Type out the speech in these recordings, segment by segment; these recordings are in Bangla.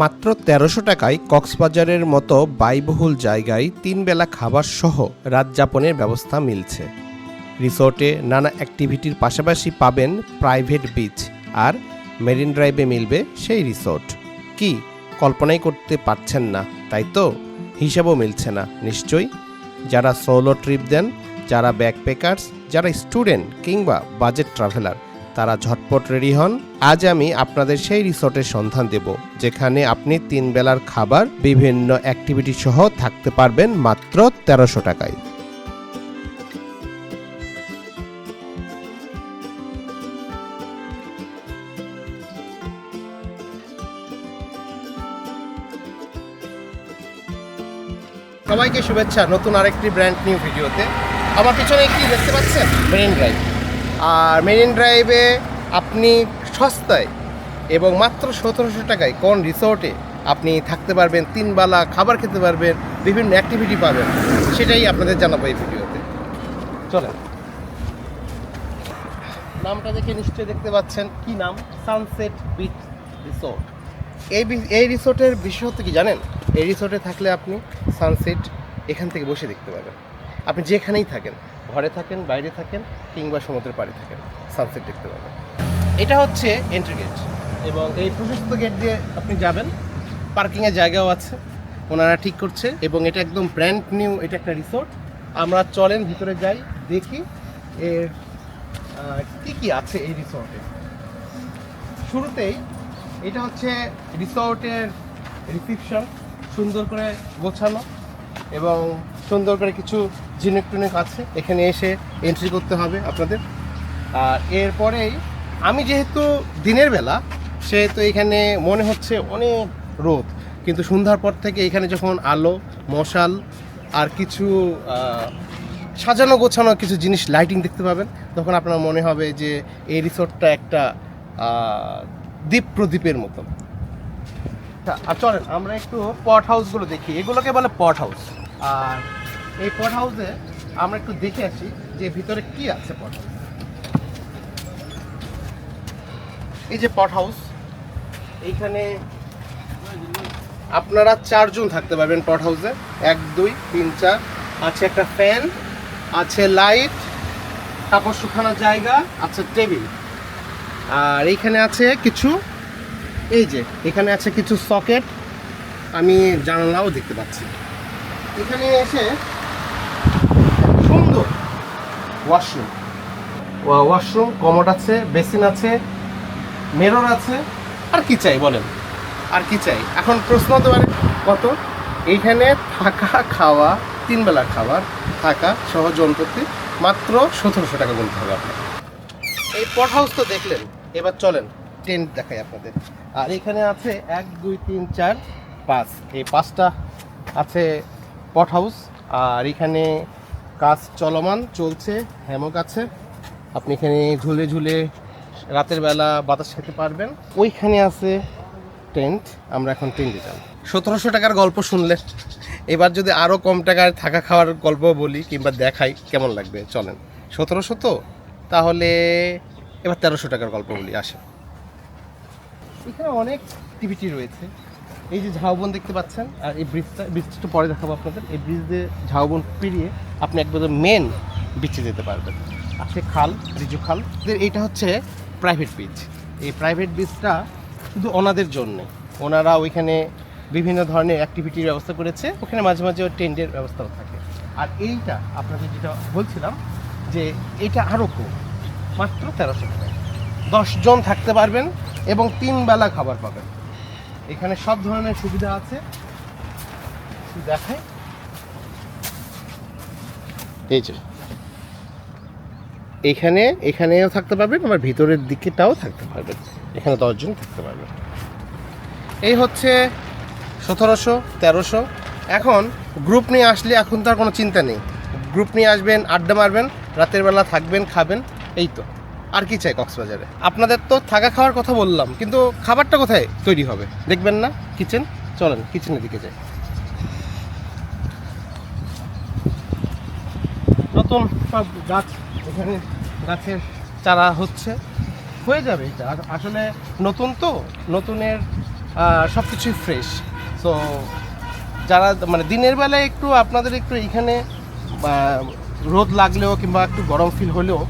মাত্র তেরোশো টাকায় কক্সবাজারের মতো ব্যয়বহুল জায়গায় তিন বেলা খাবার সহ রাত যাপনের ব্যবস্থা মিলছে। রিসোর্টে নানা অ্যাক্টিভিটির পাশাপাশি পাবেন প্রাইভেট বিচ আর মেরিন ড্রাইভে মিলবে সেই রিসোর্ট। কি কল্পনাই করতে পারছেন না, তাই তো? হিসাবও মিলছে না, নিশ্চয়ই? যারা সোলো ট্রিপ দেন, যারা ব্যাকপ্যাকার্স যারা স্টুডেন্ট কিংবা বাজেট ট্রাভেলার তারা ঝটপট রেডি হন। আজ আমি আপনাদের সেই রিসোর্টের সন্ধান দেব, যেখানে আপনি তিন বেলার খাবার বিভিন্ন অ্যাক্টিভিটি সহ থাকতে পারবেন মাত্র তেরোশো টাকায়। সবাইকে শুভেচ্ছা নতুন আরেকটি ব্র্যান্ড নিউ ভিডিওতে আমার পিছনে কি দেখতে পাচ্ছেন? ব্রেন ড্রাইভ আর মেরিন ড্রাইভে আপনি সস্তায় এবং মাত্র সতেরোশো টাকায় কোন রিসোর্টে আপনি থাকতে পারবেন, তিন বেলা খাবার খেতে পারবেন, বিভিন্ন অ্যাক্টিভিটি পাবেন, সেটাই আপনাদের জানাব এই ভিডিওতে। চলেন। নামটা দেখে নিশ্চয়ই দেখতে পাচ্ছেন। কি নাম? সানসেট বিচ রিসোর্ট এই এই রিসোর্টের বিশেষত্ব কি জানেন? এই রিসোর্টে থাকলে আপনি সানসেট এখান থেকে বসে দেখতে পাবেন। আপনি যেখানেই থাকেন ঘরে থাকেন, বাইরে থাকেন কিংবা সমুদ্রের পাড়ে থাকেন সানসেট দেখতে পাবেন। এটা হচ্ছে এন্ট্রি গেট এবং এই প্রশস্ত গেট দিয়ে আপনি যাবেন। পার্কিংয়ের জায়গাও আছে, ওনারা ঠিক করছে এবং এটা একদম ব্র্যান্ড নিউ এটা একটা রিসোর্ট আমরা চলেন ভিতরে যাই, দেখি এর কি কি আছে এই রিসোর্টে শুরুতেই এটা হচ্ছে রিসোর্টের রিসিপশন সুন্দর করে গোছানো। এবং সুন্দর করে কিছু টুনুক আছে, এখানে এসে এন্ট্রি করতে হবে আপনাদের। আর এরপরেই আমি যেহেতু দিনের বেলা, সেহেতু এখানে মনে হচ্ছে অনেক রোদ, কিন্তু সন্ধ্যার পর থেকে এখানে যখন আলো, মশাল আর কিছু সাজানো গোছানো কিছু জিনিস লাইটিং দেখতে পাবেন, তখন আপনার মনে হবে যে এই রিসোর্টটা একটা দ্বীপ প্রদীপের মতো। আচ্ছা, আর চলেন আমরা একটু পট হাউসগুলো দেখি। এগুলোকে বলে পট হাউস আর এই পট হাউসে আমরা একটু দেখে আসি যে ভিতরে কি আছে পট হাউস এই যে পট হাউস এইখানে আপনারা চারজন থাকতে পারবেন পট হাউসে এক দুই তিন চার আছে একটা ফ্যান আছে লাইট কাপড় শুকানোর জায়গা আছে টেবিল আর এইখানে আছে কিছু এই যে, এখানে আছে কিছু সকেট, আমি জানালাও দেখতে পাচ্ছি। এখানে এসে সুন্দর ওয়াশরুম। ওয়াশরুম, কমোড আছে, বেসিন আছে, মেরর আছে। আর কি চাই বলেন? আর কি চাই? এখন প্রশ্ন হতে পারে, কত? এইখানে থাকা খাওয়া তিন বেলার খাবার, থাকা সহ জনপ্রতি মাত্র সতেরোশো টাকা গুনতে হবে আপনার এই পট হাউস তো দেখলেন, এবার চলেন। টেন্ট দেখাই আপনাদের। আর এখানে আছে এক, দুই, তিন, চার, পাঁচ। এই পাঁচটা আছে পট হাউস আর এখানে কাজ চলমান, চলছে হ্যামক আছে। আপনি এখানে ঝুলে ঝুলে রাতের বেলা বাতাস খেতে পারবেন। ওইখানে আছে টেন্ট আমরা এখন টেন্টে যাব। সতেরোশো টাকার গল্প শুনলেন এবার যদি আরও কম টাকার থাকা খাওয়ার গল্প বলি কিংবা দেখাই কেমন লাগবে, চলেন। সতেরোশো তো? তাহলে এবার তেরোশো টাকার গল্প বলি আসে এখানে অনেক অ্যাক্টিভিটি রয়েছে। এই যে ঝাউবন দেখতে পাচ্ছেন, আর এই ব্রিজটা ব্রিজটা পরে দেখাবো আপনাদের। এই ব্রিজ দিয়ে ঝাউবন পেরিয়ে আপনি একবার মেন বিচে যেতে পারবেন। আছে খাল, রিজু খাল। এইটা হচ্ছে প্রাইভেট বিচ এই প্রাইভেট বিচটা শুধু ওনাদের জন্যে। ওনারা ওইখানে বিভিন্ন ধরনের অ্যাক্টিভিটির ব্যবস্থা করেছে। ওখানে মাঝে মাঝে টেন্টের ব্যবস্থাও থাকে। আর এইটা আপনাদের যেটা বলছিলাম, যে এটা আরও কম, মাত্র তেরোশো টাকা। দশজন থাকতে পারবেন এবং তিন বেলা খাবার পাবেন। এখানে সব ধরনের সুবিধা আছে। দেখাই। এই যে। এখানে এখানেও থাকতে পারবেন আবার ভিতরের দিকেটাও থাকতে পারবেন। এখানে দশজন থাকতে পারবেন। এই হচ্ছে সতেরোশো তেরোশো। এখন গ্রুপ নিয়ে আসলে এখন তো আর কোনো চিন্তা নেই। গ্রুপ নিয়ে আসবেন আড্ডা মারবেন রাতের বেলা থাকবেন খাবেন এই তো। আর কি চাই কক্সবাজারে? আপনাদের তো থাকা খাওয়ার কথা বললাম, কিন্তু খাবারটা কোথায় তৈরি হবে? দেখবেন না? কিচেন? চলেন, কিচেনের দিকে যাই। নতুন সব গাছ, এখানে গাছের চারা হচ্ছে। হয়ে যাবে এটা। আসলে নতুন তো, নতুনের সব কিছুই ফ্রেশ তো যারা মানে দিনের বেলায় একটু আপনাদের একটু এইখানে রোদ লাগলেও কিংবা একটু গরম ফিল হলেও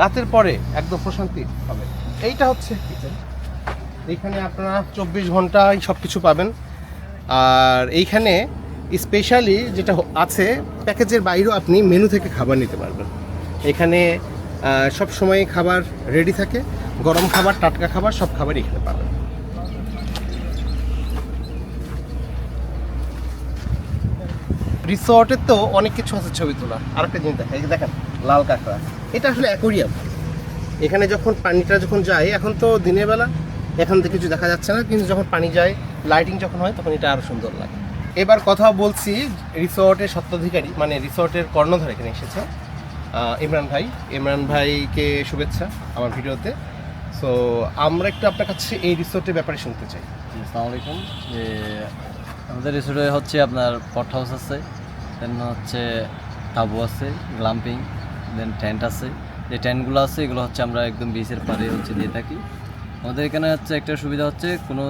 রাতের পরে একদম প্রশান্তি হবে এইটা হচ্ছে কিচেন। এইখানে আপনারা চব্বিশ ঘন্টায় সব কিছু পাবেন। আর এইখানে স্পেশালি যেটা আছে, প্যাকেজের বাইরেও আপনি মেনু থেকে খাবার নিতে পারবেন। এখানে সব সময় খাবার রেডি থাকে। গরম খাবার, টাটকা খাবার, সব খাবারই এখানে পাবেন। রিসর্টের তো অনেক কিছু আছে ছবি তোলা আরেকটা জিনিস দেখা দেখেন লাল কাঁকড়া। এটা আসলে অ্যাকোরিয়াম। এখানে যখন পানিটা যখন যায়, এখন তো দিনের বেলা, এখান থেকে কিছু দেখা যাচ্ছে না, কিন্তু যখন পানি যায় লাইটিং যখন হয়, তখন এটা আরও সুন্দর লাগে। এবার কথা বলছি রিসর্টের সত্ত্বাধিকারী মানে রিসর্টের কর্ণধার এখানে এসেছে। ইমরান ভাই। ইমরান ভাইকে শুভেচ্ছা আমার ভিডিওতে। সো আমরা একটু আপনার কাছে এই রিসর্টের ব্যাপারে শুনতে চাই। আসসালামু আলাইকুম। যে আমাদের রিসোর্টে হচ্ছে আপনার পট হাউস আছে দেন হচ্ছে তাবু আছে গ্লাম্পিং দেন টেন্ট আছে। যে টেন্টগুলো আছে, এগুলো হচ্ছে আমরা একদম বিচের পাড়ে হচ্ছে দিয়ে থাকি। আমাদের এখানে হচ্ছে একটা সুবিধা হচ্ছে, কোনো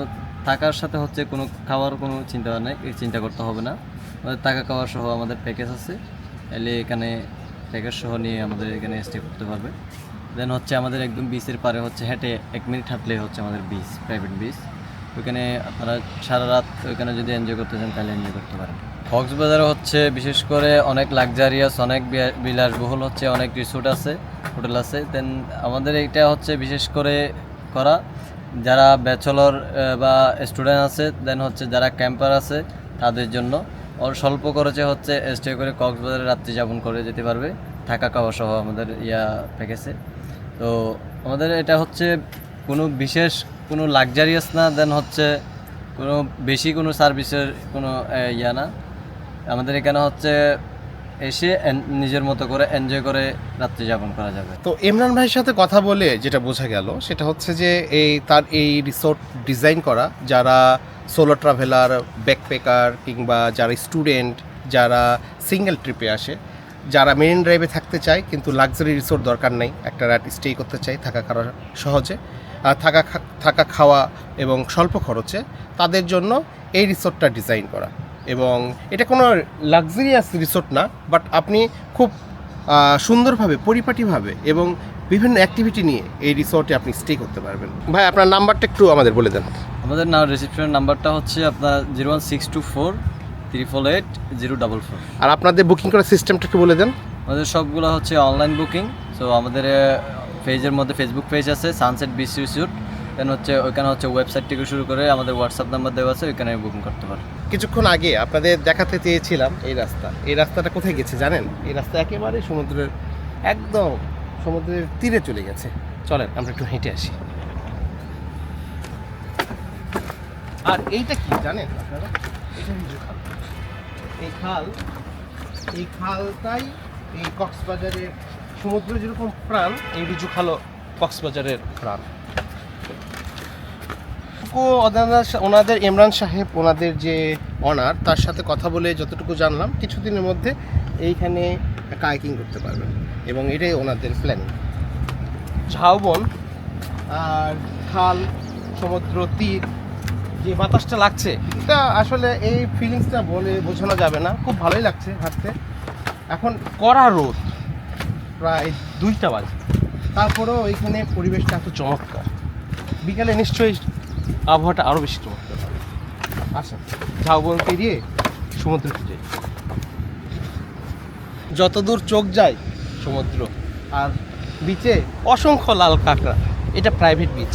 থাকার সাথে হচ্ছে কোনো খাওয়ার কোনো চিন্তা নেই চিন্তা করতে হবে না। আমাদের থাকা খাওয়া সহ আমাদের প্যাকেজ আছে। এলে এখানে প্যাকেজ সহ নিয়ে আমাদের এখানে স্টে করতে পারবে। দেন হচ্ছে আমাদের একদম বিচের পারে হচ্ছে হেঁটে এক মিনিট হাঁটলে হচ্ছে আমাদের বিচ প্রাইভেট বিচ ওইখানে আপনারা সারা রাত ওইখানে যদি এনজয় করতে চান, তাহলে এনজয় করতে পারেন। কক্সবাজারে হচ্ছে, বিশেষ করে অনেক লাক্সারিয়াস অনেক বিলাসবহুল হচ্ছে, অনেক রিসোর্ট আছে হোটেল আছে। দেন আমাদের এইটা হচ্ছে বিশেষ করে করা, যারা ব্যাচেলর বা স্টুডেন্ট আছে দেন হচ্ছে যারা ক্যাম্পার আছে, তাদের জন্য। ওর স্বল্প খরচে হচ্ছে স্টে করে কক্সবাজারে রাত্রি যাপন করে যেতে পারবে, থাকা খাওয়া সহ আমাদের ইয়া প্যাকেজে তো আমাদের এটা হচ্ছে কোনো বিশেষ কোনো লাক্সারিয়াস না দেন হচ্ছে কোনো বেশি কোনো সার্ভিসের কোনো ইয়া না। আমাদের এখানে হচ্ছে এসে নিজের মতো করে এনজয় করে রাত্রি যাপন করা যাবে। তো ইমরান ভাইয়ের সাথে কথা বলে যেটা বোঝা গেল, সেটা হচ্ছে যে এই, তার এই রিসোর্ট ডিজাইন করা, যারা সোলো ট্রাভেলার ব্যাকপ্যাকার কিংবা যারা স্টুডেন্ট যারা সিঙ্গেল ট্রিপে আসে যারা মেরিন ড্রাইভে থাকতে চায়, কিন্তু লাক্সারি রিসোর্ট দরকার নেই, একটা রাত স্টে করতে চাই থাকা খাওয়া সহজে। আর থাকা থাকা খাওয়া এবং স্বল্প খরচে তাদের জন্য এই রিসোর্টটা ডিজাইন করা। এবং এটা কোনো লাক্সারিয়াস রিসোর্ট না বাট আপনি খুব সুন্দরভাবে, পরিপাটিভাবে এবং বিভিন্ন অ্যাক্টিভিটি নিয়ে এই রিসোর্টে আপনি স্টে করতে পারবেন। ভাই, আপনার নাম্বারটা একটু আমাদের বলে দেন। আমাদের না রিসেপশনের নাম্বারটা হচ্ছে আপনার zero one six two four triple eight zero double four আর আপনাদের বুকিং করার সিস্টেমটা একটু বলে দেন। আমাদের সবগুলো হচ্ছে অনলাইন বুকিং সো আমাদের পেজের মধ্যে ফেসবুক পেজ আছে সানসেট বিচ রিসোর্ট দেন হচ্ছে ওইখানে হচ্ছে ওয়েবসাইট থেকে শুরু করে আমাদের হোয়াটসঅ্যাপ নাম্বার দেওয়া আছে ওইখানে বুকিং করতে পারেন। কিছুক্ষণ আগে আপনাদের দেখাতে চেয়েছিলাম এই রাস্তা। এই রাস্তাটা কোথায় গেছে জানেন? এই রাস্তা একেবারে সমুদ্রের একদম সমুদ্রের তীরে চলে গেছে। চলেন আমরা একটু হেঁটে আসি। আর এইটা কি জানেন আপনারা? এই খাল, এই খালটাই এই কক্সবাজারের সমুদ্র যেরকম প্রাণ, এই রিজু খালও কক্সবাজারের প্রাণ। ওনাদের ইমরান সাহেব, ওনাদের যে অনার তার সাথে কথা বলে যতটুকু জানলাম, কিছুদিনের মধ্যে এইখানে কাইকিং করতে পারবেন এবং এটাই ওনাদের প্ল্যানিং ঝাউবন আর খাল, সমুদ্র, তীর যে বাতাসটা লাগছে, এটা আসলে এই ফিলিংসটা বলে বোঝানো যাবে না। খুব ভালোই লাগছে হাঁটতে। এখন কড়া রোদ, প্রায় দুইটা বাজে। তারপরেও এখানে পরিবেশটা এত চমৎকার। বিকালে নিশ্চয়ই আবহাওয়াটা আরও বেশি চমৎকার হবে। আচ্ছা ঝাউবন পেরিয়ে সমুদ্র যাই। যতদূর চোখ যায় সমুদ্র, আর বিচে অসংখ্য লাল কাঁকড়া, এটা প্রাইভেট বিচ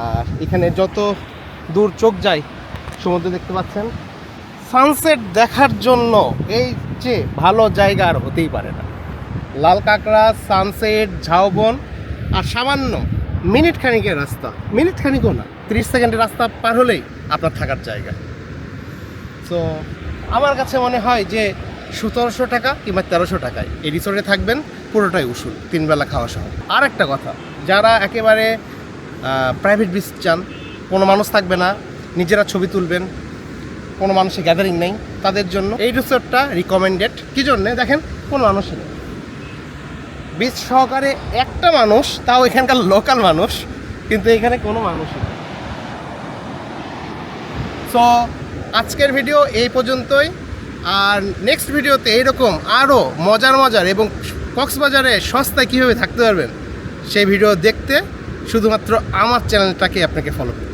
আর এখানে যত দূর চোখ যায়, সমুদ্র দেখতে পাচ্ছেন। সানসেট দেখার জন্য এই যে ভালো জায়গা আর হতেই পারে না। লাল কাঁকড়া, সানসেট, ঝাউবন আর সামান্য মিনিট খানিকের রাস্তা। মিনিট খানিকও না, তিরিশ সেকেন্ডের রাস্তা পার হলেই আপনার থাকার জায়গা। তো আমার কাছে মনে হয় যে সতেরোশো টাকা কিংবা তেরোশো টাকায় এই রিসোর্টে থাকবেন, পুরোটাই উসুল, তিনবেলা খাওয়া সহ। আর একটা কথা, যারা একেবারে প্রাইভেট বিচ চান কোনো মানুষ থাকবে না, নিজেরা ছবি তুলবেন, কোনো মানুষের গ্যাদারিং নেই, তাদের জন্য এই রিসোর্টটা রিকমেন্ডেড কী জন্যে? দেখেন, কোনো মানুষই নেই। বিচ সহকারে একটা মানুষ, তাও এখানকার লোকাল মানুষ, কিন্তু এখানে কোনো মানুষই নেই। সো আজকের ভিডিও এই পর্যন্তই। আর নেক্সট ভিডিওতে এইরকম আরও মজার মজার এবং কক্সবাজারে সস্তায় কীভাবে থাকতে পারবেন, সেই ভিডিও দেখতে শুধুমাত্র আমার চ্যানেলটাকে আপনাকে ফলো হবে।